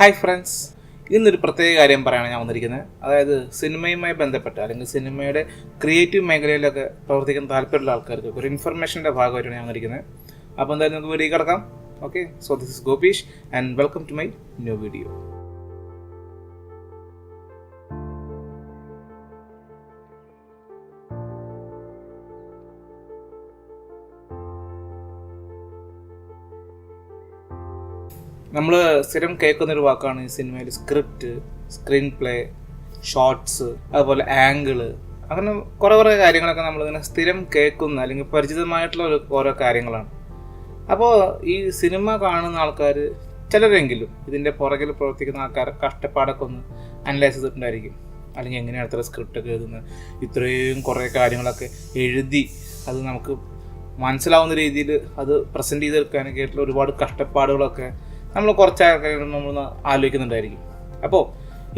Hi friends. ഇന്നൊരു പ്രത്യേക കാര്യം പറയാനാണ് ഞാൻ വന്നിരിക്കുന്നത്. അതായത് സിനിമയുമായി ബന്ധപ്പെട്ട അല്ലെങ്കിൽ സിനിമയുടെ ക്രിയേറ്റീവ് മേഖലയിലൊക്കെ പ്രവർത്തിക്കുന്ന താല്പര്യമുള്ള ആൾക്കാർക്ക് ഒരു ഇൻഫർമേഷന്റെ ഭാഗമായിട്ടാണ് ഞാൻ വന്നിരിക്കുന്നത്. അപ്പോൾ എന്തായാലും നമുക്ക് വീഡിയോ കിടക്കാം. Okay so this is Gopeesh and welcome to my new video നമ്മൾ സ്ഥിരം കേൾക്കുന്ന ഒരു വാക്കാണ് ഈ സിനിമയിൽ സ്ക്രിപ്റ്റ് സ്ക്രീൻ പ്ലേ ഷോർട്സ് അതുപോലെ ആംഗിൾ അങ്ങനെ കുറേ കുറേ കാര്യങ്ങളൊക്കെ നമ്മളിങ്ങനെ സ്ഥിരം കേൾക്കുന്ന അല്ലെങ്കിൽ പരിചിതമായിട്ടുള്ള ഒരു ഓരോ കാര്യങ്ങളാണ്. അപ്പോൾ ഈ സിനിമ കാണുന്ന ആൾക്കാർ ചിലരെങ്കിലും ഇതിന്റെ പുറകിൽ പ്രവർത്തിക്കുന്ന ആൾക്കാർ കഷ്ടപ്പാടൊക്കെ ഒന്ന് അനലൈസ് ചെയ്തിട്ടുണ്ടായിരിക്കും. അല്ലെങ്കിൽ എങ്ങനെയാണ് അത്ര സ്ക്രിപ്റ്റ് ഒക്കെ എഴുതുന്നത്? ഇത്രയും കുറേ കാര്യങ്ങളൊക്കെ എഴുതി അത് നമുക്ക് മനസ്സിലാവുന്ന രീതിയിൽ അത് പ്രസന്റ് ചെയ്തെടുക്കാനൊക്കെ ആയിട്ടുള്ള ഒരുപാട് കഷ്ടപ്പാടുകളൊക്കെ നമ്മൾ കുറച്ച് നമ്മൾ ആലോചിക്കുന്നുണ്ടായിരിക്കും. അപ്പോൾ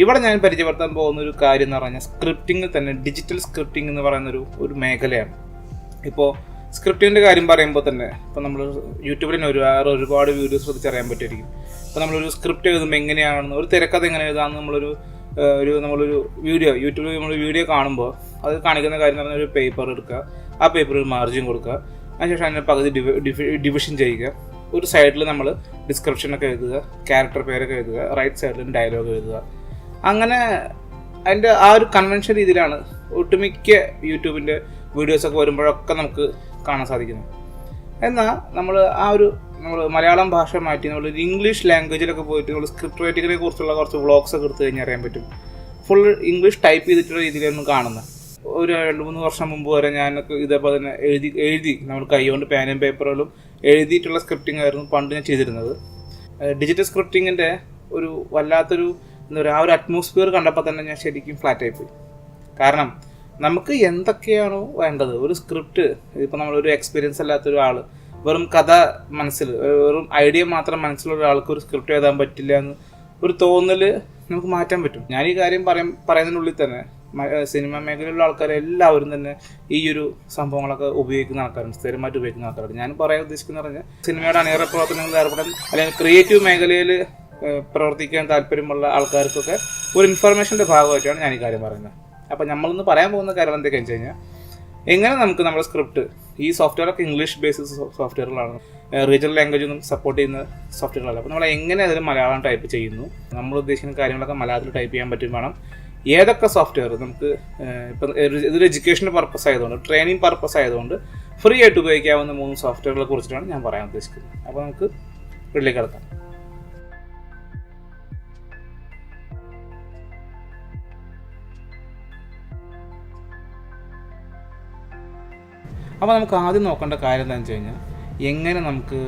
ഇവിടെ ഞാൻ പരിചയപ്പെടുത്താൻ പോകുന്ന ഒരു കാര്യം എന്ന് പറഞ്ഞാൽ സ്ക്രിപ്റ്റിംഗ് തന്നെ ഡിജിറ്റൽ സ്ക്രിപ്റ്റിംഗ് എന്ന് പറയുന്നൊരു ഒരു മേഖലയാണ്. ഇപ്പോൾ സ്ക്രിപ്റ്റിന്റെ കാര്യം പറയുമ്പോൾ തന്നെ ഇപ്പോൾ നമ്മൾ യൂട്യൂബിൽ തന്നെ ഒരുപാട് ഒരുപാട് വീഡിയോസ് ശ്രദ്ധിച്ചറിയാൻ പറ്റുമായിരിക്കും ഇപ്പോൾ നമ്മളൊരു സ്ക്രിപ്റ്റ് എഴുതുമ്പോൾ എങ്ങനെയാണെന്ന് ഒരു തിരക്കഥ എങ്ങനെ എഴുതാമെന്ന് നമ്മളൊരു ഒരു നമ്മളൊരു വീഡിയോ യൂട്യൂബിൽ നമ്മൾ വീഡിയോ കാണുമ്പോൾ അത് കാണിക്കുന്ന കാര്യം എന്ന് പറഞ്ഞാൽ ഒരു പേപ്പർ എടുക്കുക. ആ പേപ്പറിൽ മാർജിൻ കൊടുക്കുക. അതിനുശേഷം അതിനെ പകുതി ഡിവിഷൻ ചെയ്യുക. ഒരു സൈഡിൽ നമ്മൾ ഡിസ്ക്രിപ്ഷനൊക്കെ എഴുതുക ക്യാരക്ടർ പേരൊക്കെ എഴുതുക റൈറ്റ് സൈഡിൽ ഡയലോഗ് എഴുതുക. അങ്ങനെ അതിന്റെ ആ ഒരു കൺവെൻഷൻ രീതിയിലാണ് ഒട്ടുമിക്ക യൂട്യൂബിന്റെ വീഡിയോസൊക്കെ വരുമ്പോഴൊക്കെ നമുക്ക് കാണാൻ സാധിക്കുന്നത്. എന്നാൽ നമ്മൾ ആ ഒരു നമ്മൾ മലയാളം ഭാഷ മാറ്റി നമ്മൾ ഇംഗ്ലീഷ് ലാംഗ്വേജിലൊക്കെ പോയിട്ട് നമ്മൾ സ്ക്രിപ്റ്റ് റൈറ്റിങ്ങിനെ കുറിച്ചുള്ള കുറച്ച് വ്ളോഗ്സ് ഒക്കെ എടുത്തു കഴിഞ്ഞാൽ അറിയാൻ പറ്റും. ഫുൾ ഇംഗ്ലീഷ് ടൈപ്പ് ചെയ്തിട്ടുള്ള രീതിയിലൊന്നും കാണുന്നത്. ഒരു രണ്ട് മൂന്ന് വർഷം മുമ്പ് വരെ ഞാനൊക്കെ ഇതേപോലെ തന്നെ എഴുതി എഴുതി നമ്മൾ കൈകൊണ്ട് പേനയും പേപ്പറുകളും എഴുതിയിട്ടുള്ള സ്ക്രിപ്റ്റിംഗ് ആയിരുന്നു പണ്ട് ഞാൻ ചെയ്തിരുന്നത്. ഡിജിറ്റൽ സ്ക്രിപ്റ്റിങ്ങിന്റെ ഒരു വല്ലാത്തൊരു എന്താ പറയുക ആ ഒരു അറ്റ്മോസ്ഫിയർ കണ്ടപ്പോൾ തന്നെ ഞാൻ ശരിക്കും ഫ്ലാറ്റായി പോയി. കാരണം നമുക്ക് എന്തൊക്കെയാണോ വേണ്ടത്. ഒരു സ്ക്രിപ്റ്റ് ഇപ്പോൾ നമ്മളൊരു എക്സ്പീരിയൻസ് അല്ലാത്തൊരു ആൾ വെറും കഥ മനസ്സിൽ വെറും ഐഡിയ മാത്രം മനസ്സിലുള്ള ഒരാൾക്ക് ഒരു സ്ക്രിപ്റ്റ് എഴുതാൻ പറ്റില്ല എന്ന് ഒരു തോന്നൽ നമുക്ക് മാറ്റാൻ പറ്റും. ഞാൻ ഈ കാര്യം പറയും പറയുന്നതിനുള്ളിൽ തന്നെ സിനിമ മേഖലയിലുള്ള ആൾക്കാർ എല്ലാവരും തന്നെ ഈ ഒരു സംഭവങ്ങളൊക്കെ ഉപയോഗിക്കുന്ന ആൾക്കാരാണ് സ്ഥിരമായിട്ട് ഉപയോഗിക്കുന്ന ആൾക്കാരാണ്. ഞാൻ പറയാൻ ഉദ്ദേശിക്കുന്ന പറഞ്ഞാൽ സിനിമയുടെ അണിയറ പ്രവർത്തനങ്ങളിൽ ഏർപ്പെടാൻ അല്ലെങ്കിൽ ക്രിയേറ്റീവ് മേഖലയിൽ പ്രവർത്തിക്കാൻ താല്പര്യമുള്ള ആൾക്കാർക്കൊക്കെ ഒരു ഇൻഫർമേഷന്റെ ഭാഗമായിട്ടാണ് ഞാൻ ഈ കാര്യം പറയുന്നത്. അപ്പോൾ നമ്മളിന്ന് പറയാൻ പോകുന്ന കാര്യം എന്തൊക്കെയാണെന്ന് വെച്ച് കഴിഞ്ഞാൽ എങ്ങനെ നമുക്ക് നമ്മുടെ സ്ക്രിപ്റ്റ് ഈ സോഫ്റ്റ്വെയർ ഒക്കെ ഇംഗ്ലീഷ് ബേസിസ് സോഫ്റ്റ്വെയറുകളാണ് റീജിയണൽ ലാംഗ്വേജ് ഒന്നും സപ്പോർട്ട് ചെയ്യുന്ന സോഫ്റ്റ്വെയറുകളല്ല അപ്പോൾ നമ്മൾ എങ്ങനെ അതിൽ മലയാളം ടൈപ്പ് ചെയ്യുന്നു നമ്മൾ ഉദ്ദേശിക്കുന്ന കാര്യങ്ങളൊക്കെ മലയാളത്തിൽ ടൈപ്പ് ചെയ്യാൻ പറ്റും വേണം. ഏതൊക്കെ സോഫ്റ്റ്വെയർ നമുക്ക് ഇപ്പം ഇതൊരു എഡ്യൂക്കേഷൻ പർപ്പസ് ആയതുകൊണ്ട് ട്രെയിനിങ് പർപ്പസ് ആയതുകൊണ്ട് ഫ്രീ ആയിട്ട് ഉപയോഗിക്കാവുന്ന മൂന്ന് സോഫ്റ്റ്വെയറുകളെ കുറിച്ചിട്ടാണ് ഞാൻ പറയാൻ ഉദ്ദേശിക്കുന്നത്. അപ്പോൾ നമുക്ക് വീട്ടിലേക്ക് കിടക്കാം. അപ്പോൾ നമുക്ക് ആദ്യം നോക്കേണ്ട കാര്യം എന്താണെന്ന് വെച്ച് കഴിഞ്ഞാൽ എങ്ങനെ നമുക്ക്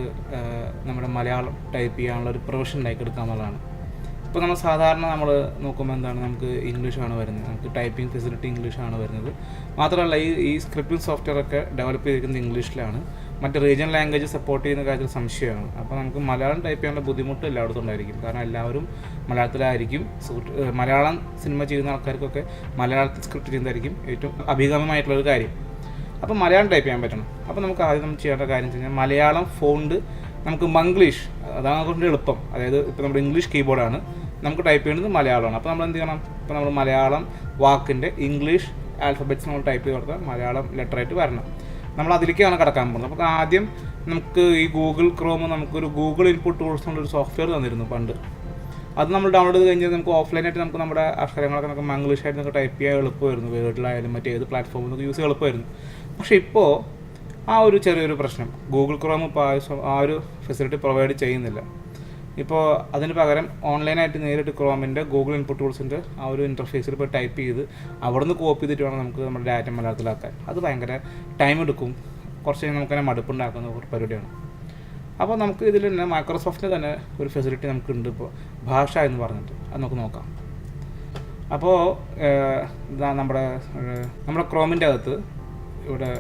നമ്മുടെ മലയാളം ടൈപ്പ് ചെയ്യാനുള്ള ഒരു പ്രൊഫഷൻ ഉണ്ടാക്കി എടുക്കുക എന്നുള്ളതാണ് ഇപ്പോൾ നമ്മൾ സാധാരണ നമ്മൾ നോക്കുമ്പോൾ എന്താണ് നമുക്ക് ഇംഗ്ലീഷാണ് വരുന്നത്. നമുക്ക് ടൈപ്പിംഗ് ഫെസിലിറ്റി ഇംഗ്ലീഷാണ് വരുന്നത്. മാത്രമല്ല ഈ ഈ സ്ക്രിപ്റ്റിംഗ് സോഫ്റ്റ്വെയർ ഒക്കെ ഡെവലപ്പ് ചെയ്തിരിക്കുന്നത് ഇംഗ്ലീഷിലാണ് മറ്റ് റീജിയൻ ലാംഗ്വേജ് സപ്പോർട്ട് ചെയ്യുന്ന കാര്യത്തിൽ സംശയമാണ്. അപ്പോൾ നമുക്ക് മലയാളം ടൈപ്പ് ചെയ്യാനുള്ള ബുദ്ധിമുട്ട് എല്ലായിടത്തും ഉണ്ടായിരിക്കും. കാരണം എല്ലാവരും മലയാളത്തിലായിരിക്കും. മലയാളം സിനിമ ചെയ്യുന്ന ആൾക്കാർക്കൊക്കെ മലയാളത്തിൽ സ്ക്രിപ്റ്റ് ചെയ്യുന്നതായിരിക്കും ഏറ്റവും അഭികാമ്യമായിട്ടുള്ളൊരു കാര്യം. അപ്പോൾ മലയാളം ടൈപ്പ് ചെയ്യാൻ പറ്റണം. അപ്പോൾ നമുക്ക് ആദ്യം നമ്മൾ ചെയ്യേണ്ട കാര്യം വെച്ച് കഴിഞ്ഞാൽ മലയാളം ഫോണ്ട് നമുക്ക് മംഗ്ലീഷ് അതാണ് അതുകൊണ്ട് എളുപ്പം. അതായത് ഇപ്പോൾ നമ്മുടെ ഇംഗ്ലീഷ് കീബോർഡാണ് നമുക്ക് ടൈപ്പ് ചെയ്യേണ്ടത് മലയാളമാണ്. അപ്പോൾ നമ്മൾ എന്ത് ചെയ്യണം? ഇപ്പോൾ നമ്മൾ മലയാളം വാക്കിന്റെ ഇംഗ്ലീഷ് ആൽഫബറ്റ്സ് നമ്മൾ ടൈപ്പ് ചെയ്ത് കൊടുത്താൽ മലയാളം ലെറ്ററായിട്ട് വരണം. നമ്മൾ അതിലേക്കാണ് കടക്കാൻ പോകുന്നത്. അപ്പോൾ ആദ്യം നമുക്ക് ഈ ഗൂഗിൾ ക്രോം നമുക്കൊരു ഗൂഗിൾ ഇൻപുട്ട് ടൂൾസ് എന്നുള്ളൊരു സോഫ്റ്റ്വെയർ തന്നിരുന്നു പണ്ട്. അത് നമ്മൾ ഡൗൺലോഡ് ചെയ്ത് കഴിഞ്ഞാൽ നമുക്ക് ഓഫ്ലൈനായിട്ട് നമുക്ക് നമ്മുടെ അക്ഷരങ്ങളൊക്കെ നമുക്ക് മംഗ്ലീഷായിട്ട് നമുക്ക് ടൈപ്പ് ചെയ്യാൻ എളുപ്പമായിരുന്നു. വേർഡിലായാലും മറ്റേത് പ്ലാറ്റ്ഫോമിൽ നമുക്ക് യൂസ് ചെയ്യാൻ എളുപ്പമായിരുന്നു. പക്ഷേ ഇപ്പോൾ ആ ഒരു ചെറിയൊരു പ്രശ്നം. ഗൂഗിൾ ക്രോം ഇപ്പോൾ ആ ഒരു ഫെസിലിറ്റി പ്രൊവൈഡ് ചെയ്യുന്നില്ല. ഇപ്പോൾ അതിന് പകരം ഓൺലൈനായിട്ട് നേരിട്ട് ക്രോമിന്റെ ഗൂഗിൾ ഇൻപുട്ട് ടൂൾസിന്റെ ആ ഒരു ഇന്റർഫേസിൽ ഇപ്പോൾ ടൈപ്പ് ചെയ്ത് അവിടെ നിന്ന് കോപ്പി ചെയ്തിട്ട് വേണം നമുക്ക് നമ്മുടെ ഡാറ്റ മലയാളത്തിലാക്കാൻ. അത് ഭയങ്കര ടൈം എടുക്കും. കുറച്ച് നമുക്ക് നമുക്കതിനെ മടുപ്പുണ്ടാക്കുന്ന ഒരു പരിപാടിയാണ്. അപ്പോൾ നമുക്ക് ഇതിൽ തന്നെ മൈക്രോസോഫ്റ്റിന്റെ തന്നെ ഒരു ഫെസിലിറ്റി നമുക്കുണ്ട് ഇപ്പോൾ ഭാഷ എന്ന് പറഞ്ഞിട്ട്. അത് നമുക്ക് നോക്കാം. അപ്പോൾ നമ്മുടെ നമ്മുടെ ക്രോമിന്റെ അകത്ത് ഇവിടെ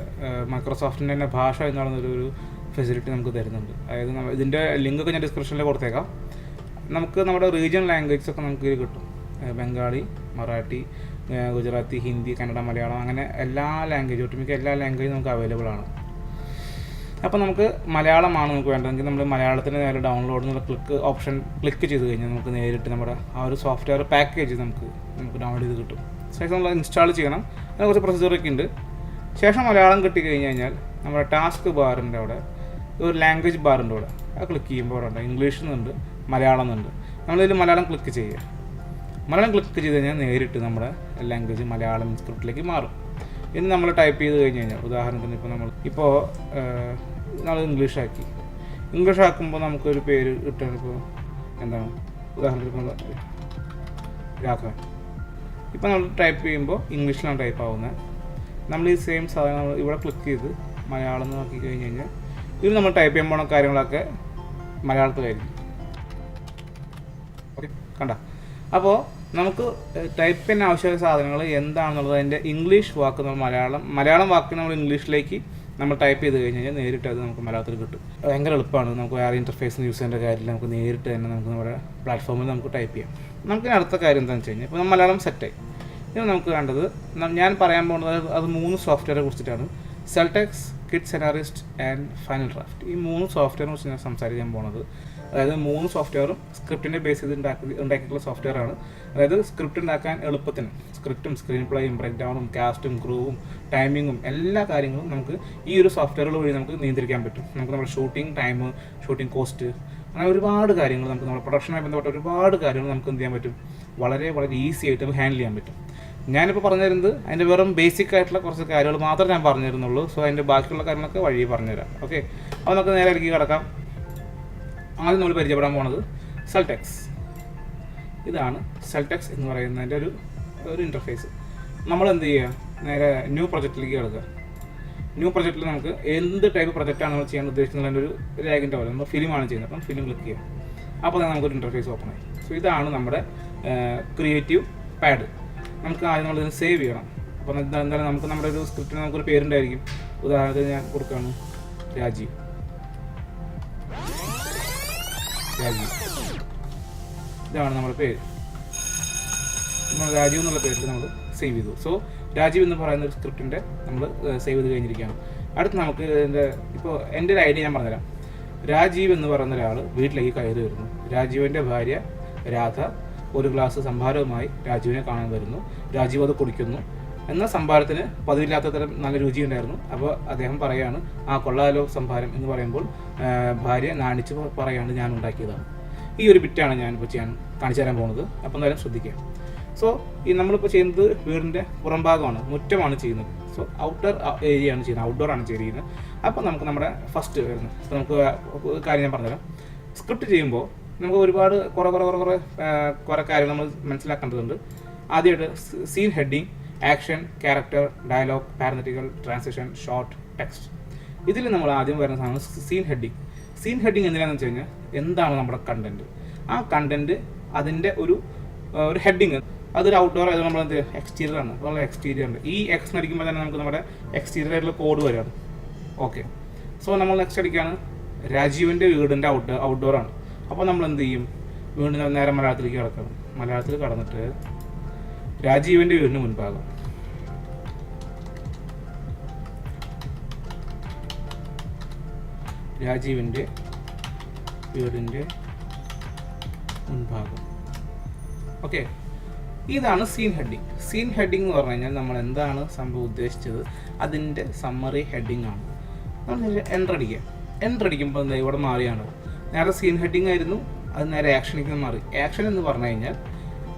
മൈക്രോസോഫ്റ്റിന്റെ തന്നെ ഭാഷ എന്ന് പറയുന്നൊരു ഫെസിലിറ്റി നമുക്ക് തരുന്നുണ്ട്. അതായത് നമ്മ ഇതിന്റെ ലിങ്കൊക്കെ ഞാൻ ഡിസ്ക്രിപ്ഷനിൽ കൊടുത്തേക്കാം. നമുക്ക് നമ്മുടെ റീജിയൻ ലാംഗ്വേജസ് ഒക്കെ നമുക്ക് ഇതിൽ കിട്ടും. ബംഗാളി മറാഠി ഗുജറാത്തി ഹിന്ദി കന്നഡ മലയാളം അങ്ങനെ എല്ലാ ലാംഗ്വേജ് ഒട്ടുമിക്ക എല്ലാ ലാംഗ്വേജും നമുക്ക് അവൈലബിൾ ആണ്. അപ്പോൾ നമുക്ക് മലയാളമാണ് നമുക്ക് വേണ്ടതെങ്കിൽ നമ്മൾ മലയാളത്തിന് നേരെ ഡൗൺലോഡ് എന്നുള്ള ക്ലിക്ക് ഓപ്ഷൻ ക്ലിക്ക് ചെയ്ത് കഴിഞ്ഞാൽ നമുക്ക് നേരിട്ട് നമ്മുടെ ആ ഒരു സോഫ്റ്റ്വെയർ പാക്കേജ് നമുക്ക് നമുക്ക് ഡൗൺലോഡ് ചെയ്ത് കിട്ടും. ശേഷം നമ്മൾ ഇൻസ്റ്റാൾ ചെയ്യണം. അതിനെ കുറച്ച് പ്രൊസീജിയറൊക്കെ ഉണ്ട്. ശേഷം മലയാളം കിട്ടി കഴിഞ്ഞ് കഴിഞ്ഞാൽ നമ്മുടെ ടാസ്ക് ബാറിന്റെ അവിടെ ഒരു ലാംഗ്വേജ് ബാറിന്റെ ഇവിടെ അത് ക്ലിക്ക് ചെയ്യുമ്പോൾ ഇവിടെ ഉണ്ട്. ഇംഗ്ലീഷ് എന്നുണ്ട് മലയാളം എന്നുണ്ട് നമ്മളിതിൽ മലയാളം ക്ലിക്ക് ചെയ്യുക. മലയാളം ക്ലിക്ക് ചെയ്ത് കഴിഞ്ഞാൽ നേരിട്ട് നമ്മുടെ ലാംഗ്വേജ് മലയാളം സ്ക്രിപ്റ്റിലേക്ക് മാറും. ഇനി നമ്മൾ ടൈപ്പ് ചെയ്ത് കഴിഞ്ഞ് കഴിഞ്ഞാൽ ഉദാഹരണത്തിന് ഇപ്പോൾ നമ്മൾ ഇപ്പോൾ നമ്മൾ ഇംഗ്ലീഷ് ആക്കി. ഇംഗ്ലീഷ് ആക്കുമ്പോൾ നമുക്കൊരു പേര് കിട്ടാൻ ഇപ്പോൾ എന്താണ്? ഉദാഹരണത്തിന് രാഘവൻ. ഇപ്പോൾ നമ്മൾ ടൈപ്പ് ചെയ്യുമ്പോൾ ഇംഗ്ലീഷിലാണ് ടൈപ്പ് ആവുന്നത് നമ്മൾ ഈ സെയിം സാധനം ഇവിടെ ക്ലിക്ക് ചെയ്ത് മലയാളം എന്ന് നോക്കി കഴിഞ്ഞ് കഴിഞ്ഞാൽ ഇതിൽ നമ്മൾ ടൈപ്പ് ചെയ്യാൻ പോണ കാര്യങ്ങളൊക്കെ മലയാളത്തിലായിരിക്കും. ഓക്കെ കണ്ട? അപ്പോൾ നമുക്ക് ടൈപ്പ് ചെയ്യാൻ ആവശ്യമായ സാധനങ്ങൾ എന്താണെന്നുള്ളത് അതിന്റെ ഇംഗ്ലീഷ് വാക്ക് നമ്മൾ മലയാളം മലയാളം വാക്ക് നമ്മൾ ഇംഗ്ലീഷിലേക്ക് നമ്മൾ ടൈപ്പ് ചെയ്ത് കഴിഞ്ഞ് കഴിഞ്ഞാൽ നേരിട്ട് അത് നമുക്ക് മലയാളത്തിൽ കിട്ടും. ഭയങ്കര എളുപ്പമാണ്. നമുക്ക് വേറെ ഇന്റർഫേസ് യൂസ് ചെയ്യേണ്ട കാര്യമില്ല. നമുക്ക് നേരിട്ട് തന്നെ നമുക്ക് നമ്മുടെ പ്ലാറ്റ്ഫോമിൽ നമുക്ക് ടൈപ്പ് ചെയ്യാം. നമുക്ക് അടുത്ത കാര്യം എന്താണെന്ന് വെച്ച് കഴിഞ്ഞാൽ ഇപ്പോൾ മലയാളം സെറ്റായി ഇനി നമുക്ക് വേണ്ടത് ഞാൻ പറയാൻ പോകുന്നത് അത് മൂന്ന് സോഫ്റ്റ്വെയറെ കുറിച്ചിട്ടാണ്. Celtx kit scenarist and final draft ഈ മൂന്ന് സോഫ്റ്റ്വെയറിനെ കുറിച്ച് ഞാൻ സംസാരിക്കാൻ പോണത്. അതായത് മൂന്ന് സോഫ്റ്റ്വെയറും സ്ക്രിപ്റ്റിനെ ബേസ് ചെയ്ത് ഉണ്ടാക്കി ഉണ്ടാക്കിയിട്ടുള്ള സോഫ്റ്റ്വെയർ ആണ്. അതായത് സ്ക്രിപ്റ്റ് ഉണ്ടാക്കാൻ എളുപ്പത്തിന്. സ്ക്രിപ്റ്റും സ്ക്രീൻ പ്ലേയും ബ്രേക്ക് ഡൗണും കാസ്റ്റും ക്രൂവും ടൈമിങ്ങും എല്ലാ കാര്യങ്ങളും നമുക്ക് ഈ ഒരു സോഫ്റ്റ്വെയറുകൾ വഴി നമുക്ക് നിയന്ത്രിക്കാൻ പറ്റും. നമുക്ക് നമ്മുടെ ഷൂട്ടിംഗ് ടൈം ഷൂട്ടിംഗ് കോസ്റ്റ് അങ്ങനെ ഒരുപാട് കാര്യങ്ങൾ നമുക്ക് നമ്മുടെ പ്രൊഡക്ഷനുമായി ബന്ധപ്പെട്ട ഒരുപാട് കാര്യങ്ങൾ നമുക്ക് എന്ത് ചെയ്യാൻ പറ്റും? വളരെ വളരെ ഈസി ആയിട്ട് ഹാൻഡിൽ ചെയ്യാൻ പറ്റും. ഞാനിപ്പോൾ പറഞ്ഞു തരുന്നത് അതിന്റെ വെറും ബേസിക് ആയിട്ടുള്ള കുറച്ച് കാര്യങ്ങൾ മാത്രമേ ഞാൻ പറഞ്ഞു തരുന്നുള്ളൂ സോ അതിന്റെ ബാക്കിയുള്ള കാര്യങ്ങളൊക്കെ വഴി പറഞ്ഞുതരാം. ഓക്കെ അപ്പോൾ നമുക്ക് നേരെ ഇറക്കി കിടക്കാം. ആദ്യം നമ്മൾ പരിചയപ്പെടാൻ പോണത് സെൽടെക്സ് ഇതാണ് സെൽടെക്സ് എന്ന് പറയുന്നതിന്റെ ഒരു ഒരു ഇന്റർഫേസ് നമ്മൾ എന്ത് ചെയ്യുക നേരെ ന്യൂ പ്രൊജക്റ്റിലേക്ക് കിടക്കുക. ന്യൂ പ്രൊജക്റ്റിൽ നമുക്ക് എന്ത് ടൈപ്പ് പ്രൊജക്റ്റാണ് നമ്മൾ ചെയ്യാൻ ഉദ്ദേശിക്കുന്നത് ഉദ്ദേശിക്കുന്നതിന്റെ ഒരു രേഖന്റെ പോലെ നമ്മൾ ഫിലിമാണ് ചെയ്യുന്നത്. അപ്പം ഫിലിം ക്ലിക്ക് ചെയ്യാം. അപ്പോൾ തന്നെ നമുക്കൊരു ഇന്റർഫേസ് ഓപ്പൺ ആയി. സോ ഇതാണ് നമ്മുടെ ക്രിയേറ്റീവ് പാഡ് നമുക്ക് ആദ്യം നമ്മളിതിന് സേവ് ചെയ്യണം എന്താ എന്തായാലും നമുക്ക് നമ്മുടെ ഒരു സ്ക്രിപ്റ്റിന് നമുക്കൊരു പേരുണ്ടായിരിക്കും. ഉദാഹരണത്തിന് ഞാൻ കൊടുക്കുകയാണ് രാജീവ് രാജീവ് ഇതാണ് നമ്മുടെ പേര്. നമ്മൾ രാജീവ് എന്നുള്ള പേരിൽ നമ്മൾ സേവ് ചെയ്തു. സോ രാജീവ് എന്ന് പറയുന്ന ഒരു സ്ക്രിപ്റ്റിന്റെ നമ്മൾ സേവ് ചെയ്ത് കഴിഞ്ഞിരിക്കുകയാണ്. അടുത്ത് നമുക്ക് എന്റെ ഇപ്പോൾ എന്റെ ഒരു ഐഡിയ ഞാൻ പറഞ്ഞുതരാം. രാജീവ് എന്ന് പറയുന്ന ഒരാൾ വീട്ടിലേക്ക് കയറി വരുന്നു. രാജീവിന്റെ ഭാര്യ രാധ ഒരു ഗ്ലാസ് സംഭാരവുമായി രാജീവിനെ കാണാൻ വരുന്നു. രാജീവ് അത് കുടിക്കുന്നു. എന്ന സംഭാരത്തിന് പതിവില്ലാത്ത തരം നല്ല രുചിയുണ്ടായിരുന്നു. അപ്പോൾ അദ്ദേഹം പറയാണ് ആ കൊള്ളാലോ സംഭാരം എന്ന് പറയുമ്പോൾ ഭാര്യ നാണിച്ച് പറയാണ് ഞാൻ ഉണ്ടാക്കിയതാണ്. ഈ ഒരു ബിറ്റാണ് ഞാനിപ്പോൾ ചെയ്യാൻ കാണിച്ചു തരാൻ പോകുന്നത്. അപ്പോൾ എന്തായാലും ശ്രദ്ധിക്കുക. സോ ഈ നമ്മളിപ്പോൾ ചെയ്യുന്നത് വീടിന്റെ പുറം ഭാഗമാണ് മുറ്റമാണ് ചെയ്യുന്നത്. സോ ഔട്ടർ ഏരിയ ആണ് ചെയ്യുന്നത് ഔട്ട്ഡോർ ആണ് ചെയ്യുന്നത്. അപ്പോൾ നമുക്ക് നമ്മുടെ ഫസ്റ്റ് വരുന്നത്. നമുക്ക് കാര്യം ഞാൻ പറഞ്ഞുതരാം. സ്ക്രിപ്റ്റ് ചെയ്യുമ്പോൾ നമുക്ക് ഒരുപാട് കുറേ കുറേ കുറേ കുറേ കുറെ കാര്യങ്ങൾ നമ്മൾ മനസ്സിലാക്കേണ്ടതുണ്ട്. ആദ്യമായിട്ട് scene heading action character dialogue parenthetical transition shot text ഇതിൽ നമ്മൾ ആദ്യം വരുന്ന സാധനം സീൻ ഹെഡിങ് സീൻ ഹെഡിങ് എന്തിനാണെന്ന് വെച്ച് കഴിഞ്ഞാൽ എന്താണ് നമ്മുടെ കണ്ടന്റ് ആ കണ്ടന്റ് അതിന്റെ ഒരു ഒരു ഹെഡിങ് അതൊരു ഔട്ട്ഡോർ ആയത് നമ്മൾ എന്ത് എക്സ്റ്റീരിയർ ആണ്. അപ്പോൾ എക്സ്റ്റീരിയർ ഉണ്ട് ഈ എക്സ് അടിക്കുമ്പോൾ തന്നെ നമുക്ക് നമ്മുടെ എക്സ്റ്റീരിയർ ആയിട്ടുള്ള കോഡ് വരാണ് ഓക്കെ സോ നമ്മൾ നെക്സ്റ്റ് അടിക്കുകയാണ് രാജീവിന്റെ വീടിന്റെ ഔട്ട് ഔട്ട്ഡോർ ആണ്. അപ്പോൾ നമ്മൾ എന്ത് ചെയ്യും വീണ്ടും നേരെ മലയാളത്തിലേക്ക് കടക്കണം. മലയാളത്തിൽ കടന്നിട്ട് രാജീവിന്റെ വീടിന് മുൻഭാഗം. രാജീവിന്റെ വീടിന്റെ മുൻഭാഗം. ഓക്കെ. ഇതാണ് സീൻ ഹെഡിങ്. സീൻ ഹെഡിങ് എന്ന് പറഞ്ഞു കഴിഞ്ഞാൽ നമ്മൾ എന്താണ് സംഭവം ഉദ്ദേശിച്ചത്? അതിന്റെ സമ്മറി ഹെഡിങ് ആണ്. നമ്മൾ എന്റർ അടിക്കുക. അടിക്കുമ്പോൾ എന്താ ഇവിടെ മാറിയാണ്? നേരെ സീൻ ഹെഡിങ് ആയിരുന്നു. അത് നേരെ ആക്ഷനിലേക്ക് മാറി. ആക്ഷൻ എന്ന് പറഞ്ഞു കഴിഞ്ഞാൽ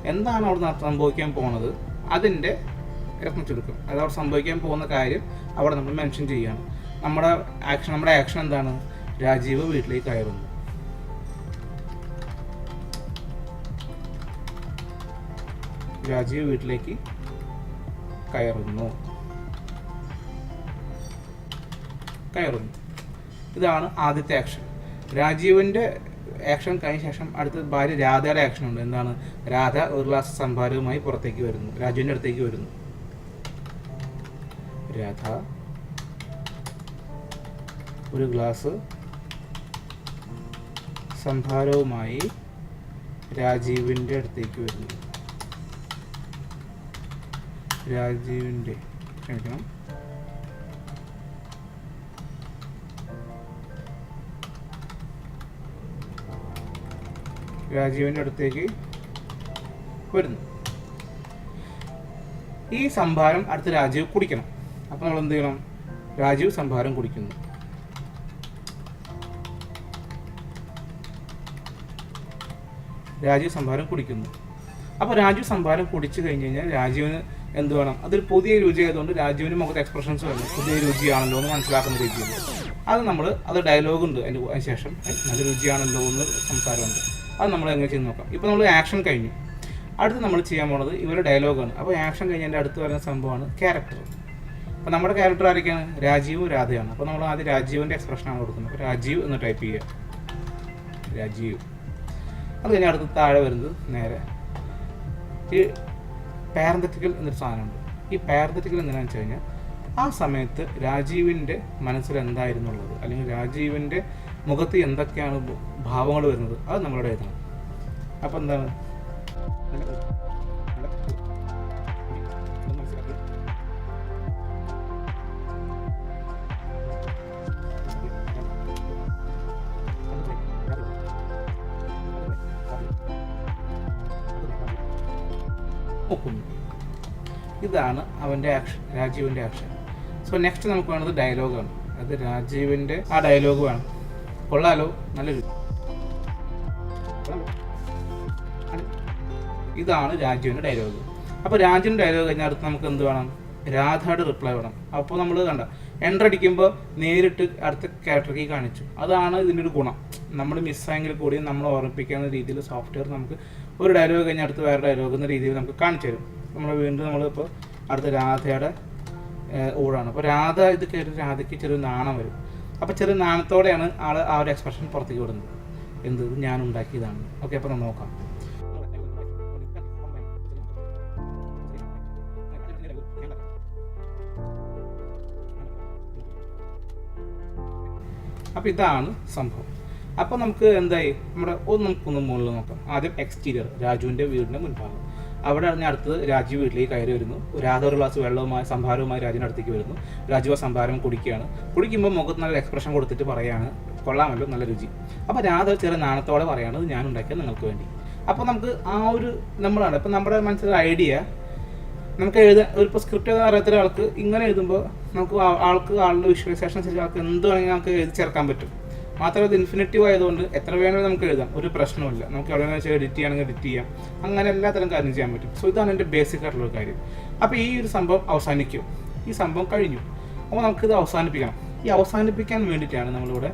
എന്താണ് അവിടെ സംഭവിക്കാൻ പോണത്? അതിന്റെ രത്ന ചുരുക്കം അത് അവിടെ സംഭവിക്കാൻ പോകുന്ന കാര്യം അവിടെ നമ്മൾ മെൻഷൻ ചെയ്യുകയാണ്. നമ്മുടെ ആക്ഷൻ നമ്മുടെ ആക്ഷൻ എന്താണ്? രാജീവ് വീട്ടിലേക്ക് കയറുന്നു രാജീവ് വീട്ടിലേക്ക് കയറുന്നു. കയറുന്നു. ഇതാണ് ആദ്യത്തെ ആക്ഷൻ രാജീവിന്റെ ആക്ഷൻ കഴിഞ്ഞ ശേഷം അടുത്ത ഭാര്യ രാധയുടെ ആക്ഷൻ ഉണ്ട്. എന്താണ്? രാധ ഒരു ഗ്ലാസ് സംഭാരവുമായി പുറത്തേക്ക് വരുന്നു. രാജുവിന്റെ അടുത്തേക്ക് വരുന്നു. രാധ ഒരു ഗ്ലാസ് സംഭാരവുമായി രാജീവിന്റെ അടുത്തേക്ക് വരുന്നു. രാജീവിന്റെ ക്ഷമിക്കണം. രാജീവിന്റെ അടുത്തേക്ക് വരുന്നു. ഈ സംഭാരം അടുത്ത രാജീവ് കുടിക്കണം. അപ്പോൾ നമ്മൾ എന്ത് ചെയ്യണം? രാജീവ് സംഭാരം കുടിക്കുന്നു. രാജീവ് സംഭാരം കുടിക്കുന്നു. അപ്പോൾ രാജീവ് സംഭാരം കുടിച്ചു കഴിഞ്ഞ് കഴിഞ്ഞാൽ രാജീവിന് എന്ത് വേണം? അതൊരു പുതിയ രുചി ആയതുകൊണ്ട് രാജീവിന് മുഖത്ത് എക്സ്പ്രഷൻസ് വേണം പുതിയ രുചിയാണല്ലോ എന്ന് മനസ്സിലാക്കുന്ന രീതിയിൽ. അത് നമ്മൾ അത് ഡയലോഗുണ്ട് അതിന് ശേഷം. "ഏ, നല്ല രുചിയാണല്ലോ എന്ന് സംസാരമുണ്ട്. അത് നമ്മൾ എങ്ങനെ ചെയ്ത് നോക്കാം. ഇപ്പോൾ നമ്മൾ ആക്ഷൻ കഴിഞ്ഞു. അടുത്ത് നമ്മൾ ചെയ്യാൻ പോണത് ഇവരുടെ ഡയലോഗാണ് അപ്പോൾ ആക്ഷൻ കഴിഞ്ഞതിന്റെ അടുത്ത് വരുന്ന സംഭവമാണ് ക്യാരക്ടർ അപ്പോൾ നമ്മുടെ ക്യാരക്ടർ ആരൊക്കെയാണ്? രാജീവും രാധയാണ്. അപ്പോൾ നമ്മൾ ആദ്യം രാജീവിന്റെ എക്സ്പ്രഷനാണ് കൊടുക്കുന്നത്. അപ്പോൾ രാജീവ് എന്ന് ടൈപ്പ് ചെയ്യുക. രാജീവ്. അത് കഴിഞ്ഞ് അടുത്ത് താഴെ വരുന്നത് നേരെ. ഈ പാരന്തറ്റിക്കൽ എന്നൊരു സാധനമുണ്ട്. ഈ പാരന്തറ്റിക്കൽ എന്തിനാണെന്ന് വെച്ച് കഴിഞ്ഞാൽ ആ സമയത്ത് രാജീവിന്റെ മനസ്സിൽ എന്തായിരുന്നുള്ളത് അല്ലെങ്കിൽ രാജീവിന്റെ മുഖത്ത് എന്തൊക്കെയാണ് ഭാവങ്ങൾ വരുന്നത്? അത് നമ്മളുടെ ഇതാണ്. അപ്പം എന്താണ്? ഇതാണ് അവന്റെ ആക്ഷൻ രാജീവിന്റെ ആക്ഷൻ സോ നെക്സ്റ്റ് നമുക്ക് വേണ്ടത് ഡയലോഗാണ് അത് രാജീവിന്റെ ആ ഡയലോഗ് വേണം. കൊള്ളാലോ നല്ലൊരു ഇതാണ് രാജുവിന്റെ ഡയലോഗ് അപ്പോൾ രാജുവിന്റെ ഡയലോഗ് കഴിഞ്ഞാൽ അടുത്ത് നമുക്ക് എന്ത് വേണം? രാധയുടെ റിപ്ലൈ വേണം. അപ്പോൾ നമ്മൾ കണ്ട എന്റർ അടിക്കുമ്പോൾ നേരിട്ട് അടുത്ത ക്യാരക്ടർക്ക് കാണിച്ചു. അതാണ് ഇതിന്റെ ഒരു ഗുണം. നമ്മൾ മിസ്സായെങ്കിൽ കൂടി നമ്മൾ ഓർമ്മിപ്പിക്കുന്ന രീതിയിൽ സോഫ്റ്റ്വെയർ നമുക്ക് ഒരു ഡയലോഗ് കഴിഞ്ഞാൽ അടുത്ത് വേറെ ഡയലോഗ് എന്ന രീതിയിൽ നമുക്ക് കാണിച്ചു തരും. നമ്മൾ വീണ്ടും നമ്മളിപ്പോൾ അടുത്ത രാധയുടെ ഊഴാണ്. അപ്പോൾ രാധ ഇത് കയറി രാധയ്ക്ക് ചെറിയ നാണം വരും. അപ്പോൾ ചെറിയ നാണത്തോടെയാണ് ആൾ ആ ഒരു എക്സ്പ്രഷൻ പുറത്തേക്ക് വിടുന്നത്. എന്ത്? ഞാൻ ഉണ്ടാക്കിയതാണ്. ഓക്കെ അപ്പോൾ നമ്മൾ നോക്കാം. അപ്പോൾ ഇതാണ് സംഭവം. അപ്പോൾ നമുക്ക് എന്തായി? നമ്മുടെ ഒന്ന് നമുക്കൊന്ന് മുകളിൽ നോക്കാം. ആദ്യം എക്സ്റ്റീരിയർ രാജുവിന്റെ വീടിന്റെ മുൻഭാഗം. അവിടെ ഞാൻ അടുത്ത് രാജീവ് വീട്ടിലേക്ക് കയറി വരുന്നു. രാധ ഒരു ഗ്ലാസ് വെള്ളവുമായി സംഭാരവുമായി രാജുവിന്റെ അടുത്തേക്ക് വരുന്നു. രാജുവ സംഭാരം കുടിക്കുകയാണ്. കുടിക്കുമ്പോൾ മുഖത്ത് നല്ല എക്സ്പ്രഷൻ കൊടുത്തിട്ട് പറയാണ് കൊള്ളാമല്ലോ നല്ല രുചി. അപ്പോൾ രാധ ചെറിയ നാണത്തോടെ പറയാണ് ഞാൻ ഉണ്ടാക്കിയത് നിങ്ങൾക്ക് വേണ്ടി. അപ്പോൾ നമുക്ക് ആ ഒരു നമ്മളാണ് ഇപ്പം നമ്മുടെ മനസ്സിൽ ഐഡിയ നമുക്ക് എഴുതാൻ ഒരു ഇപ്പോൾ സ്ക്രിപ്റ്റ് എഴുതാൻ അറിയാത്ത ഒരാൾക്ക് ഇങ്ങനെ എഴുതുമ്പോൾ നമുക്ക് ആൾക്ക് ആളുടെ വിഷ്വലൈസേഷൻ അനുസരിച്ച് ആൾക്ക് എന്ത് വേണമെങ്കിൽ നമുക്ക് എഴുതി ചേർക്കാൻ പറ്റും. മാത്രമല്ല ഇൻഫിനിറ്റീവ് ആയതുകൊണ്ട് എത്ര വേണമെങ്കിലും നമുക്ക് എഴുതാം. ഒരു പ്രശ്നമില്ല നമുക്ക് എവിടെ വെച്ചാൽ എഡിറ്റ് ചെയ്യണമെങ്കിൽ എഡിറ്റ് ചെയ്യാം. അങ്ങനെ എല്ലാത്തരം തരം കാര്യം ചെയ്യാൻ പറ്റും. സോ ഇതാണ് എന്റെ ബേസിക് ആയിട്ടുള്ള കാര്യം. അപ്പോൾ ഈ ഒരു സംഭവം അവസാനിക്കും. ഈ സംഭവം കഴിഞ്ഞു. അപ്പോൾ നമുക്കിത് അവസാനിപ്പിക്കണം. ഈ അവസാനിപ്പിക്കാൻ വേണ്ടിയിട്ടാണ് നമ്മളിവിടെ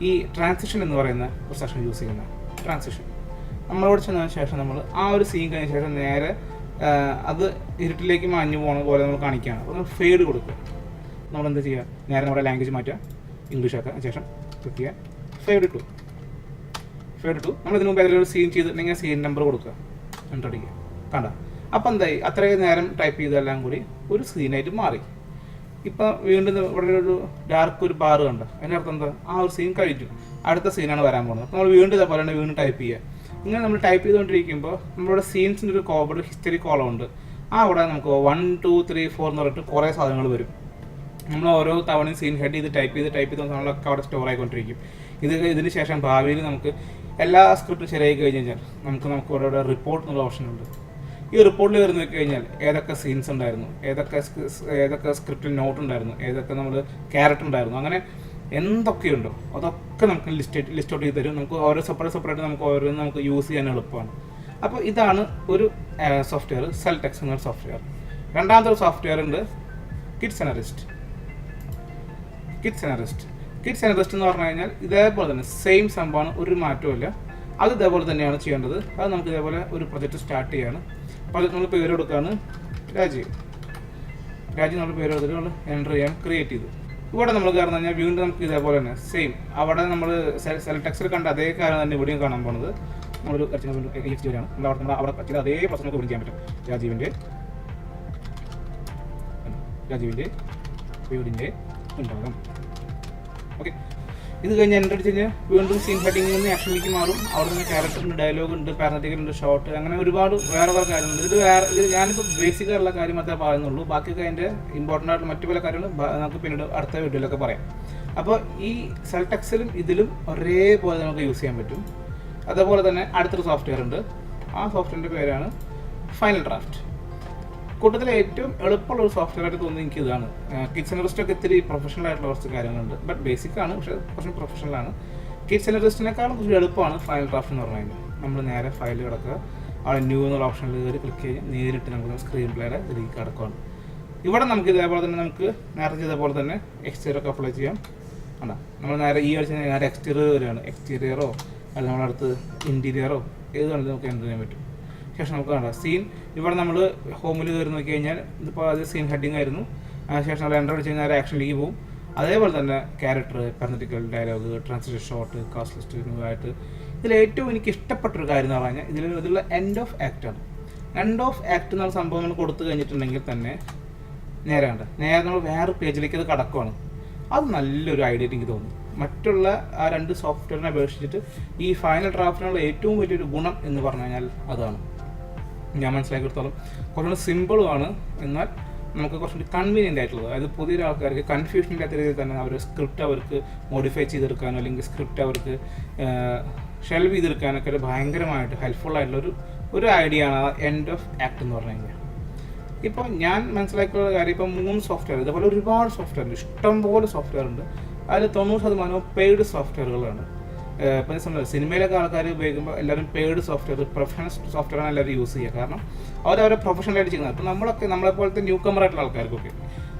ഈ ട്രാൻസിഷൻ എന്ന് പറയുന്ന ഒരു സെഷൻ യൂസ് ചെയ്യുന്നത്. ട്രാൻസിഷൻ നമ്മളോട് ചെന്നതിന് ശേഷം നമ്മൾ ആ ഒരു സീൻ കഴിഞ്ഞ ശേഷം നേരെ അത് ഇരുട്ടിലേക്ക് മാഞ്ഞു പോകണ പോലെ നമ്മൾ കാണിക്കുകയാണ്. അപ്പോൾ നമ്മൾ ഫെയ്ഡ് കൊടുക്കുക. നമ്മൾ എന്താ ചെയ്യുക? നേരെ നമ്മുടെ ലാംഗ്വേജ് മാറ്റുക. ഇംഗ്ലീഷ് ആക്കുക. അതിന് ശേഷം ക്ലിക്ക് ചെയ്യാം ഫെയ്ഡ് ഇട്ടു ഫെയ്ഡ് ഇട്ടു നമ്മൾ ഇതിന് മുമ്പ് ഏതെങ്കിലും ഒരു സീൻ നിങ്ങൾ സീൻ നമ്പർ കൊടുക്കുക. എന്നിട്ട് അടിക്കുക. കണ്ട? അപ്പം എന്തായി? അത്രയും നേരം ടൈപ്പ് ചെയ്തെല്ലാം കൂടി ഒരു സീനായിട്ട് മാറി. ഇപ്പം വീണ്ടും ഇവിടെ ഒരു ഡാർക്ക് ഒരു ബാർ കണ്ട? അതിന്റെ അർത്ഥം എന്താ? ആ ഒരു സീൻ കഴിഞ്ഞു. അടുത്ത സീനാണ് വരാൻ പോകുന്നത്. അപ്പോൾ നമ്മൾ വീണ്ടും ഇതേപോലെ തന്നെ വീണ്ടും ടൈപ്പ് ചെയ്യുക. ഇങ്ങനെ നമ്മൾ ടൈപ്പ് ചെയ്തുകൊണ്ടിരിക്കുമ്പോൾ നമ്മുടെ സീൻസിന്റെ ഒരു കോബ് ഒരു ഹിസ്റ്ററി കോളം ഉണ്ട്. ആ അവിടെ നമുക്ക് വൺ ടു ത്രീ ഫോർ എന്ന് പറഞ്ഞിട്ട് കുറേ സാധനങ്ങൾ വരും. നമ്മൾ ഓരോ തവണയും സീൻ ഹെഡ് ചെയ്ത് ടൈപ്പ് ചെയ്ത് ടൈപ്പ് ചെയ്ത് നമ്മളൊക്കെ അവിടെ സ്റ്റോർ ആയിക്കൊണ്ടിരിക്കും. ഇത് ഇതിന് ശേഷം ഭാവിയിൽ നമുക്ക് എല്ലാ സ്ക്രിപ്റ്റും ശരിയായി കഴിഞ്ഞ് കഴിഞ്ഞാൽ നമുക്ക് നമുക്ക് ഇവിടെ റിപ്പോർട്ട് എന്നുള്ള ഓപ്ഷൻ ഉണ്ട്. ഈ റിപ്പോർട്ടിൽ വരുന്ന കഴിഞ്ഞാൽ ഏതൊക്കെ സീൻസ് ഉണ്ടായിരുന്നു ഏതൊക്കെ ഏതൊക്കെ സ്ക്രിപ്റ്റിൽ നോട്ട് ഉണ്ടായിരുന്നു ഏതൊക്കെ നമ്മൾ ക്യാരക്ടർ ഉണ്ടായിരുന്നു അങ്ങനെ എന്തൊക്കെയുണ്ടോ അതൊക്കെ നമുക്ക് ലിസ്റ്റ് ലിസ്റ്റ് ഔട്ട് ചെയ്ത് തരും. നമുക്ക് ഓരോ സെപ്പറേറ്റ് സെപ്പറേറ്റ് നമുക്ക് ഓരോന്ന് നമുക്ക് യൂസ് ചെയ്യാൻ എളുപ്പമാണ്. അപ്പോൾ ഇതാണ് ഒരു സോഫ്റ്റ്വെയർ സെൽടെക്സ് എന്നൊരു സോഫ്റ്റ്വെയർ രണ്ടാമത്തെ സോഫ്റ്റ്വെയർ ഉണ്ട് kit scenarist kit scenarist kit scenarist എന്ന് പറഞ്ഞു കഴിഞ്ഞാൽ ഇതേപോലെ തന്നെ സെയിം സംഭവമാണ് ഒരു മാറ്റവും അത് ഇതേപോലെ തന്നെയാണ് ചെയ്യേണ്ടത്. അത് നമുക്ക് ഇതേപോലെ ഒരു പ്രൊജക്റ്റ് സ്റ്റാർട്ട് ചെയ്യാണ്. പ്രൊജക്റ്റ് നമ്മൾ പേര് കൊടുക്കുകയാണ് രാജീവ്. രാജീവ് നമ്മൾ പേര് കൊടുത്തിട്ട് നമ്മൾ എന്റർ ചെയ്യാൻ ക്രിയേറ്റ് ചെയ്തു. ഇവിടെ നമ്മൾ കയറുന്ന കഴിഞ്ഞാൽ വീണ്ടും നമുക്ക് ഇതേപോലെ തന്നെ സെയിം അവിടെ നമ്മൾ സെലക്ടക്സിൽ കണ്ട അതേ കാര്യം തന്നെ ഇവിടെയും കാണാൻ പോണത് നമ്മളൊരു വരികയാണ്. നമ്മൾ അവിടെ അവിടെ അതേ പ്രശ്നം നമുക്ക് വിളിക്കാൻ പറ്റും. രാജീവിന്റെ രാജീവിന്റെ വീടിന്റെ ഉണ്ടാകും. ഓക്കെ ഇത് കഴിഞ്ഞ് എന്റെ അടുത്ത് കഴിഞ്ഞാൽ വീണ്ടും സീൻ ഹെഡിങ്ങിൽ നിന്ന് ആക്ഷനിലേക്ക് മാറും. അവിടെ നിന്ന് ക്യാരക്ടറിന്റെ ഡയലോഗ് ഉണ്ട് പാരനറ്റിക്കൽ ഉണ്ട് ഷോർട്ട് അങ്ങനെ ഒരുപാട് വേറെ വേറെ കാര്യങ്ങളുണ്ട്. ഇത് വേറെ ഇത് ഞാനിപ്പോൾ ബേസിക് ആയിട്ടുള്ള കാര്യം മാത്രമേ പറയുന്നുള്ളൂ. ബാക്കിയൊക്കെ അതിന്റെ ഇമ്പോർട്ടന്റ് ആയിട്ടുള്ള മറ്റു പല കാര്യങ്ങളും നമുക്ക് പിന്നീട് അടുത്ത വീഡിയോയിലൊക്കെ പറയാം. അപ്പോൾ ഈ സെൽടെക്സിലും ഇതിലും ഒരേപോലെ നമുക്ക് യൂസ് ചെയ്യാൻ പറ്റും. അതേപോലെ തന്നെ അടുത്തൊരു സോഫ്റ്റ്വെയർ ഉണ്ട്. ആ സോഫ്റ്റ്വെയറിന്റെ പേരാണ് ഫൈനൽ ഡ്രാഫ്റ്റ് കൂട്ടത്തിലെ ഏറ്റവും എളുപ്പമുള്ള ഒരു സോഫ്റ്റ്വെയർ ആയിട്ട് തോന്നുന്നത് എനിക്ക് ഇതാണ്. കിച്ചൺ ഒക്കെ ഇത്തിരി പ്രൊഫഷണൽ ആയിട്ടുള്ള കുറച്ച് കാര്യങ്ങളുണ്ട്. ബട്ട് ബേസിക് ആണ് പക്ഷെ കുറച്ച് പ്രൊഫഷണൽ ആണ്. കിച്ചൺ റിസ്റ്റിനേക്കാളും കുറച്ച് എളുപ്പമാണ് ഫയൽ ഡ്രാഫ്റ്റ് എന്ന് പറഞ്ഞു കഴിഞ്ഞാൽ നമ്മൾ നേരെ ഫയൽ കിടക്കുക. അവിടെ ന്യൂ എന്നുള്ള ഓപ്ഷനിൽ കയറി ക്ലിക്ക് ചെയ്ത് നേരിട്ട് നമുക്ക് സ്ക്രീൻ പ്ലേയുടെ ഇതിലേക്ക് കിടക്കുകയാണ് ഇവിടെ നമുക്ക് ഇതേപോലെ തന്നെ നമുക്ക് നേരത്തെ ചെയ്ത പോലെ തന്നെ എക്സ്റ്റീരിയർ ഒക്കെ അപ്ലൈ ചെയ്യാം. അല്ല നമ്മൾ നേരെ ഈ ആഴ്ച നേരെ എക്സ്റ്റീരിയർ വരികയാണ് എക്സ്റ്റീരിയറോ അല്ല നമ്മളടുത്ത് ഇന്റീരിയറോ ഏത് വേണമെങ്കിലും നമുക്ക് എന്ത് ചെയ്യാൻ പറ്റും. ശേഷം നമുക്ക് കാണാം. സീൻ ഇവിടെ നമ്മൾ ഹോമിൽ കയറി നോക്കി കഴിഞ്ഞാൽ ഇതിപ്പോൾ അത് സീൻ ഹെഡിങ് ആയിരുന്നു. അതിനുശേഷം നമ്മൾ എന്റർ അടിച്ച് കഴിഞ്ഞാൽ ആക്ഷനിലേക്ക് പോകും അതേപോലെ തന്നെ character parenthetical dialogue translation shot cast list എന്നിവയായിട്ട് ഇതിൽ ഏറ്റവും എനിക്ക് ഇഷ്ടപ്പെട്ടൊരു കാര്യം എന്ന് പറഞ്ഞാൽ ഇതിൽ ഇതിലുള്ള എൻഡ് ഓഫ് ആക്ട് ആണ്. എൻഡ് ഓഫ് ആക്ട് എന്നുള്ള സംഭവം നമ്മൾ കൊടുത്തു കഴിഞ്ഞിട്ടുണ്ടെങ്കിൽ തന്നെ നേരെ ഉണ്ട് നേരെ നമ്മൾ വേറെ പേജിലേക്ക് അത് കടക്കുവാണ്. അത് നല്ലൊരു ഐഡിയ എനിക്ക് തോന്നുന്നു. മറ്റുള്ള ആ രണ്ട് സോഫ്റ്റ്വെയറിനെ അപേക്ഷിച്ചിട്ട് ഈ ഫൈനൽ ഡ്രാഫ്റ്റിനുള്ള ഏറ്റവും വലിയൊരു ഗുണം എന്ന് പറഞ്ഞു കഴിഞ്ഞാൽ അതാണ്. ഞാൻ മനസ്സിലാക്കിയെടുത്തോളം. കുറച്ചുകൂടി സിമ്പിളുമാണ് എന്നാൽ നമുക്ക് കുറച്ചുകൂടി കൺവീനിയന്റ് ആയിട്ടുള്ളത്. അതായത് പുതിയ ആൾക്കാർക്ക് കൺഫ്യൂഷൻ ഇല്ലാത്ത രീതിയിൽ തന്നെ അവർ സ്ക്രിപ്റ്റ് അവർക്ക് മോഡിഫൈ ചെയ്തെടുക്കാനോ അല്ലെങ്കിൽ സ്ക്രിപ്റ്റ് അവർക്ക് ഷെൽവ് ചെയ്തെടുക്കാനൊക്കെ ഒരു ഭയങ്കരമായിട്ട് ഹെൽപ്ഫുൾ ആയിട്ടുള്ള ഒരു ഐഡിയ ആണ് എൻഡ് ഓഫ് ആക്ട് എന്ന് പറഞ്ഞു കഴിഞ്ഞാൽ. ഇപ്പോൾ ഞാൻ മനസ്സിലാക്കിയുള്ള കാര്യം ഇപ്പോൾ മൂന്ന് സോഫ്റ്റ്വെയർ ഇതുപോലെ ഒരുപാട് സോഫ്റ്റ്വെയർ ഉണ്ട്. ഇഷ്ടംപോലെ സോഫ്റ്റ്വെയർ ഉണ്ട്. അതിൽ തൊണ്ണൂറ് ശതമാനവും പെയ്ഡ് സോഫ്റ്റ്വെയറുകളാണ് ഇപ്പം സമയം സിനിമയിലൊക്കെ ആൾക്കാർ ഉപയോഗിക്കുമ്പോൾ എല്ലാവരും പേഡ് സോഫ്റ്റ്വെയർ പ്രൊഫഷണൽ സോഫ്റ്റ്വെയർ ആണ് എല്ലാവരും യൂസ് ചെയ്യുക. കാരണം അവരവരെ പ്രൊഫഷണലായിട്ട് ചെയ്യുന്നത്. അപ്പോൾ നമ്മളൊക്കെ നമ്മളെ പോലത്തെ ന്യൂ കമറായിട്ടുള്ള ആൾക്കാർക്കൊക്കെ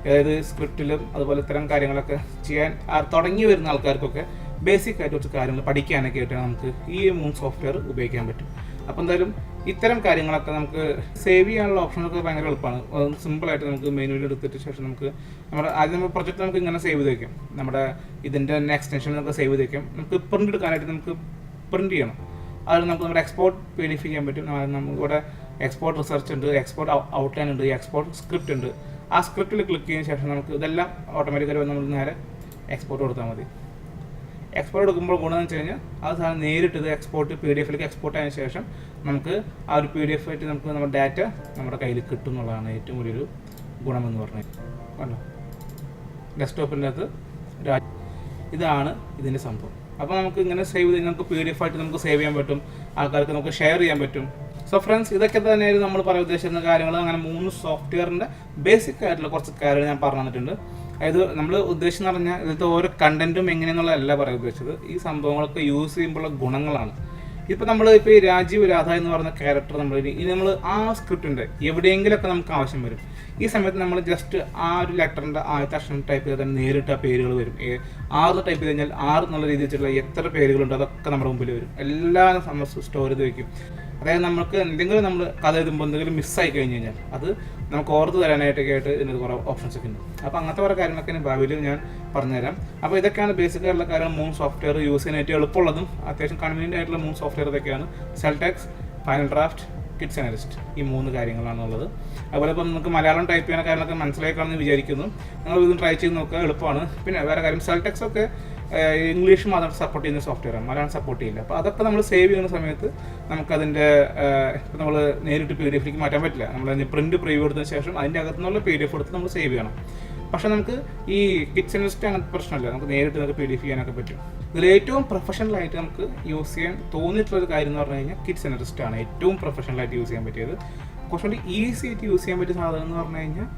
അതായത് സ്ക്രിപ്റ്റിലും അതുപോലെ ഇത്തരം കാര്യങ്ങളൊക്കെ ചെയ്യാൻ തുടങ്ങി വരുന്ന ആൾക്കാർക്കൊക്കെ ബേസിക് ആയിട്ട് കുറച്ച് കാര്യങ്ങൾ പഠിക്കാനൊക്കെ ആയിട്ട് നമുക്ക് ഈ മൂന്ന് സോഫ്റ്റ്വെയർ ഉപയോഗിക്കാൻ പറ്റും. അപ്പോൾ എന്തായാലും ഇത്തരം കാര്യങ്ങളൊക്കെ നമുക്ക് സേവ് ചെയ്യാനുള്ള ഓപ്ഷനൊക്കെ ഭയങ്കര എളുപ്പമാണ്. സിമ്പിളായിട്ട് നമുക്ക് മെനുവിൽ എടുത്തിട്ട് ശേഷം നമുക്ക് നമ്മുടെ ആദ്യം നമ്മൾ പ്രൊജക്റ്റ് നമുക്ക് ഇങ്ങനെ സേവ് ചെയ്ത് വയ്ക്കാം നമ്മുടെ ഇതിന്റെ തന്നെ എക്സ്റ്റൻഷൻ നമുക്ക് സേവ് ചെയ്ത് വയ്ക്കാം നമുക്ക് പ്രിന്റ് എടുക്കാനായിട്ട് നമുക്ക് പ്രിന്റ് ചെയ്യണം. അത് നമുക്ക് നമ്മുടെ എക്സ്പോർട്ട് പി ഡി എഫ് ചെയ്യാൻ പറ്റും. അത് നമുക്ക് ഇവിടെ എക്സ്പോർട്ട് റിസർച്ച് ഉണ്ട് എക്സ്പോർട്ട് ഔട്ട്ലൈൻ ഉണ്ട് എക്സ്പോർട്ട് സ്ക്രിപ്റ്റ് ഉണ്ട്. ആ സ്ക്രിപ്റ്റിൽ ക്ലിക്ക് ചെയ്തതിന് ശേഷം നമുക്ക് ഇതെല്ലാം ഓട്ടോമാറ്റിക്കലി നമ്മൾ നേരെ എക്സ്പോർട്ട് കൊടുത്താൽ മതി. എക്സ്പോർട്ട് എടുക്കുമ്പോൾ ഗുണമെന്ന് വെച്ച് കഴിഞ്ഞാൽ അത് സാധനം നേരിട്ട് ഇത് എക്സ്പോർട്ട് പി ഡി എഫിലേക്ക് എക്സ്പോർട്ട് ആയതിനു ശേഷം നമുക്ക് ആ ഒരു പി ഡി എഫ് ആയിട്ട് നമുക്ക് നമ്മുടെ ഡാറ്റ നമ്മുടെ കയ്യിൽ കിട്ടും എന്നുള്ളതാണ് ഏറ്റവും വലിയൊരു ഗുണമെന്ന് പറഞ്ഞത് കണ്ടോ? ഡെസ്ക്ടോപ്പിന്റെ അകത്ത് ഇതാണ് ഇതിന്റെ സംഭവം. അപ്പോൾ നമുക്ക് ഇങ്ങനെ സേവ് ചെയ്ത് നമുക്ക് പി ഡി എഫ് ആയിട്ട് നമുക്ക് സേവ് ചെയ്യാൻ പറ്റും. ആൾക്കാർക്ക് നമുക്ക് ഷെയർ ചെയ്യാൻ പറ്റും. സോ ഫ്രണ്ട്സ് ഇതൊക്കെ തന്നെയായിരുന്നു നമ്മൾ പറയാൻ ഉദ്ദേശിക്കുന്ന കാര്യങ്ങൾ. അങ്ങനെ മൂന്ന് സോഫ്റ്റ്വെയറിന്റെ ബേസിക് ആയിട്ടുള്ള കുറച്ച് കാര്യങ്ങൾ ഞാൻ പറഞ്ഞു തന്നിട്ടുണ്ട്. അതായത് നമ്മൾ ഉദ്ദേശിച്ചെന്ന് പറഞ്ഞാൽ ഇതിലത്തെ ഓരോ കണ്ടന്റും എങ്ങനെയെന്നുള്ളതല്ല പറയാൻ ഉദ്ദേശിച്ചത്. ഈ സംഭവങ്ങളൊക്കെ യൂസ് ചെയ്യുമ്പോഴുള്ള ഗുണങ്ങളാണ്. ഇപ്പം നമ്മൾ ഇപ്പോൾ ഈ രാജീവ് രാധ എന്ന് പറഞ്ഞ ക്യാരക്ടർ നമ്മൾ ഇനി നമ്മൾ ആ സ്ക്രിപ്റ്റിന്റെ എവിടെയെങ്കിലൊക്കെ നമുക്ക് ആവശ്യം വരും. ഈ സമയത്ത് നമ്മൾ ജസ്റ്റ് ആ ഒരു ലെറ്ററിന്റെ ആദ്യത്തെ അക്ഷരം ടൈപ്പ് ചെയ്താൽ തന്നെ നേരിട്ട് ആ പേരുകൾ വരും. ആറ് ടൈപ്പ് ചെയ്ത് കഴിഞ്ഞാൽ ആറ് എന്നുള്ള രീതിയിൽ വെച്ചിട്ടുള്ള എത്ര പേരുകളുണ്ട് അതൊക്കെ നമ്മുടെ മുമ്പിൽ വരും. എല്ലാം നമ്മൾ സ്റ്റോർ ചെയ്ത് വെക്കും അതായത് നമുക്ക് എന്തെങ്കിലും നമ്മൾ കഥ എഴുതുമ്പോൾ എന്തെങ്കിലും മിസ്സായി കഴിഞ്ഞ് കഴിഞ്ഞാൽ അത് നമുക്ക് ഓർത്ത് തരാനായിട്ടൊക്കെ ആയിട്ട് ഇതിന് കുറേ ഓപ്ഷൻസ് ഒക്കെ ഉണ്ട്. അപ്പോൾ അങ്ങനത്തെ കുറേ കാര്യങ്ങളൊക്കെ ഭാവിയിൽ ഞാൻ പറഞ്ഞുതരാം. അപ്പോൾ ഇതൊക്കെയാണ് ബേസിക് ആയിട്ടുള്ള കാര്യം മൂന്ന് സോഫ്റ്റ്വെയർ യൂസ് ചെയ്യാനായിട്ട് എളുപ്പമുള്ളതും അത്യാവശ്യം കൺവീനിയന്റ് ആയിട്ടുള്ള മൂന്ന് സോഫ്റ്റ്വെയർ ഇതൊക്കെയാണ്. Celtx final draft kit scenarist ഈ മൂന്ന് കാര്യങ്ങളാണുള്ളത്. അതുപോലെ ഇപ്പം നമുക്ക് മലയാളം ടൈപ്പ് ചെയ്യുന്ന കാര്യങ്ങളൊക്കെ മനസ്സിലാക്കാമെന്ന് വിചാരിക്കുന്നു. നിങ്ങൾ ഇതും ട്രൈ ചെയ്ത് നോക്കുക. എളുപ്പമാണ്. പിന്നെ വേറെ കാര്യം സെൽടെക്സ് ഒക്കെ ഇംഗ്ലീഷ് മാത്രം സപ്പോർട്ട് ചെയ്യുന്ന സോഫ്റ്റ്വെയർ ആണ്. മലയാളം സപ്പോർട്ട് ചെയ്യില്ല. അപ്പോൾ അതൊക്കെ നമ്മൾ സേവ് ചെയ്യുന്ന സമയത്ത് നമുക്കതിന്റെ ഇപ്പം നമ്മൾ നേരിട്ട് പി ഡി എഫിലേക്ക് മാറ്റാൻ പറ്റില്ല. നമ്മൾ പ്രിന്റ് പ്രിവ്യൂ എടുത്തതിന് ശേഷം അതിന്റെ അകത്തുനിന്നുള്ള പി ഡി എഫ് എടുത്ത് നമ്മൾ സേവ് ചെയ്യണം. പക്ഷേ നമുക്ക് ഈ കിച്ചൺ ലിസ്റ്റ് അങ്ങനത്തെ പ്രശ്നമില്ല. നമുക്ക് നേരിട്ട് നമുക്ക് പി ഡി എഫ് ചെയ്യാനൊക്കെ പറ്റും. ഇതിൽ ഏറ്റവും പ്രൊഫഷണൽ ആയിട്ട് നമുക്ക് യൂസ് ചെയ്യാൻ തോന്നിയിട്ടുള്ള ഒരു കാര്യം എന്ന് പറഞ്ഞു കഴിഞ്ഞാൽ കിച്ചൺ ലിസ്റ്റ് ആണ് ഏറ്റവും പ്രൊഫഷണൽ ആയിട്ട് യൂസ് ചെയ്യാൻ പറ്റിയത്. കുറച്ചുകൂടി ഈസി ആയിട്ട് യൂസ് ചെയ്യാൻ പറ്റിയ സാധനം എന്ന് പറഞ്ഞു കഴിഞ്ഞാൽ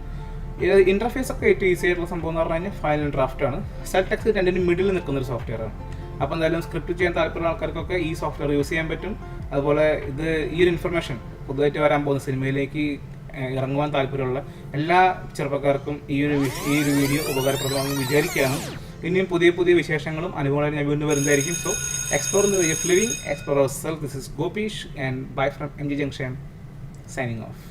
ഇന്റർഫേസ് ഒക്കെ ഏറ്റവും ഈസി ആയിട്ടുള്ള സംഭവം എന്ന് പറഞ്ഞു കഴിഞ്ഞാൽ ഫയൽ ഡ്രാഫ്റ്റ് ആണ് സെൽടെക്സ് രണ്ടിന്റെ മിഡിൽ നിൽക്കുന്ന ഒരു സോഫ്റ്റ്വെയർ ആണ്. അപ്പോൾ എന്തായാലും സ്ക്രിപ്റ്റ് ചെയ്യാൻ താല്പര്യമുള്ള ആൾക്കാർക്കൊക്കെ ഈ സോഫ്റ്റ്വെയർ യൂസ് ചെയ്യാൻ പറ്റും. അതുപോലെ ഇത് ഈ ഒരു ഇൻഫർമേഷൻ പുതുതായിട്ട് വരാൻ പോകുന്ന സിനിമയിലേക്ക് ഇറങ്ങുവാൻ താല്പര്യമുള്ള എല്ലാ ചെറുപ്പക്കാർക്കും ഈ ഒരു ഈ ഒരു വീഡിയോ ഉപകാരപ്രദമാണെന്ന് വിചാരിക്കുകയാണ്. ഇനിയും പുതിയ പുതിയ വിശേഷങ്ങളും അനുഭവങ്ങളും ഞാൻ വീണ്ടും വരുന്നതായിരിക്കും. So explore the way of living explore self this is Gopeesh and bye from M G junction signing off